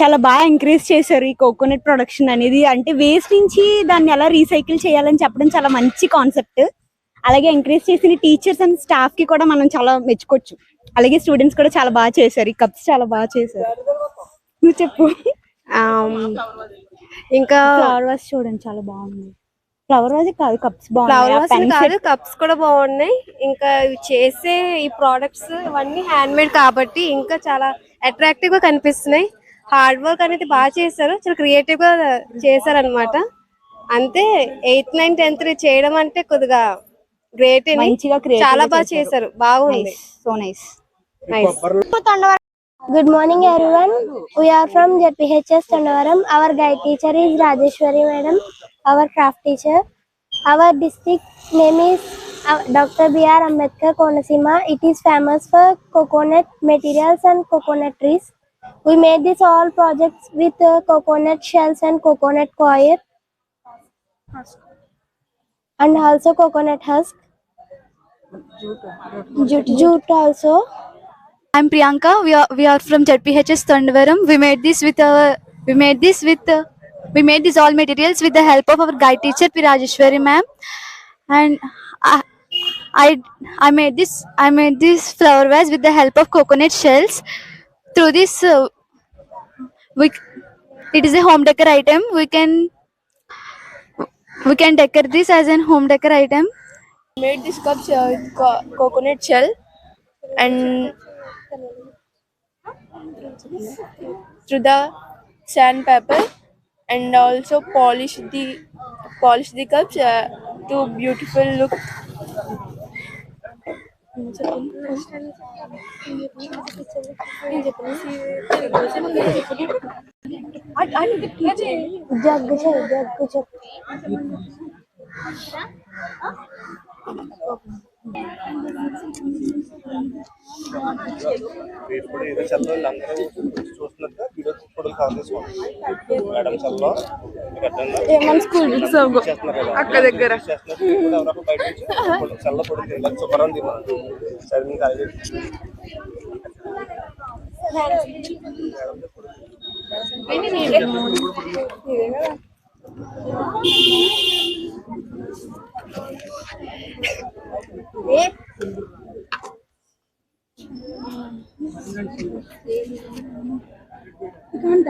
చాలా బాగా ఎంకరేజ్ చేశారు ఈ కోకోనట్ ప్రొడక్షన్ అనేది. అంటే వేస్ట్ నుంచి దాన్ని ఎలా రీసైకిల్ చేయాలని చెప్పడం చాలా మంచి కాన్సెప్ట్ అలాగే ఎంకరేజ్ చేసిన టీచర్స్ అండ్ స్టాఫ్కి కూడా మనం చాలా మెచ్చుకోవచ్చు. అలాగే స్టూడెంట్స్ కూడా చాలా బాగా చేశారు. ఈ కప్స్ చాలా బాగా చేశారు. నువ్వు చెప్పు. ఇంకా ఫ్లవర్ వాజ్ చూడండి చాలా బాగుంది. ఫ్లవర్ వాజ్ కాదు కప్స్ ఫ్లవర్ బాగుంది కాదు కప్స్ కూడా బాగున్నాయి. ఇంకా ఇవి చేసే ఈ ప్రోడక్ట్స్ అవన్నీ హ్యాండ్ మేడ్ కాబట్టి ఇంకా చాలా అట్రాక్టివ్గా కనిపిస్తున్నాయి. హార్డ్ వర్క్ అనేది బాగా చేస్తారు. చాలా క్రియేటివ్గా చేశారు అనమాట అంతే ఎయిత్ నైన్ టెన్త్ చేయడం అంటే కొద్దిగా గ్రేట్ చాలా బాగా చేస్తారు బాగుంది. So nice good morning everyone we are from ZPHS Tandavaram our guide teacher is Rajeshwari madam our craft teacher our district name is doctor BR Ambedkar Konaseema it is famous for coconut materials and coconut trees We made this all projects with uh, coconut shells and coconut coir and also coconut husk. Jute, jute also. I'm Priyanka. We are we are from ZPHS Thandavaram. We made this with our we made this with uh, we made these all materials with the help of our guide teacher Pirajeshwari ma'am, and I, I I made this I made this flower vase with the help of coconut shells. Through this, uh, we it is a home decor item. We can we can decor this as a home decor item. made this cups uh, with co- coconut shell and through the sandpaper and also polish the polish the cups uh, to beautiful look jug చెయ్యి jug చెప్పు మీరు కూడా ఏదో చల్లవాళ్ళు అందరూ చూస్తున్నట్టుగా video ఫోటోలు cover చేసుకోండి madam చల్లో ఏమన్నా స్కూల్ బుక్స్ అక్క దగ్గర ఏ కాంట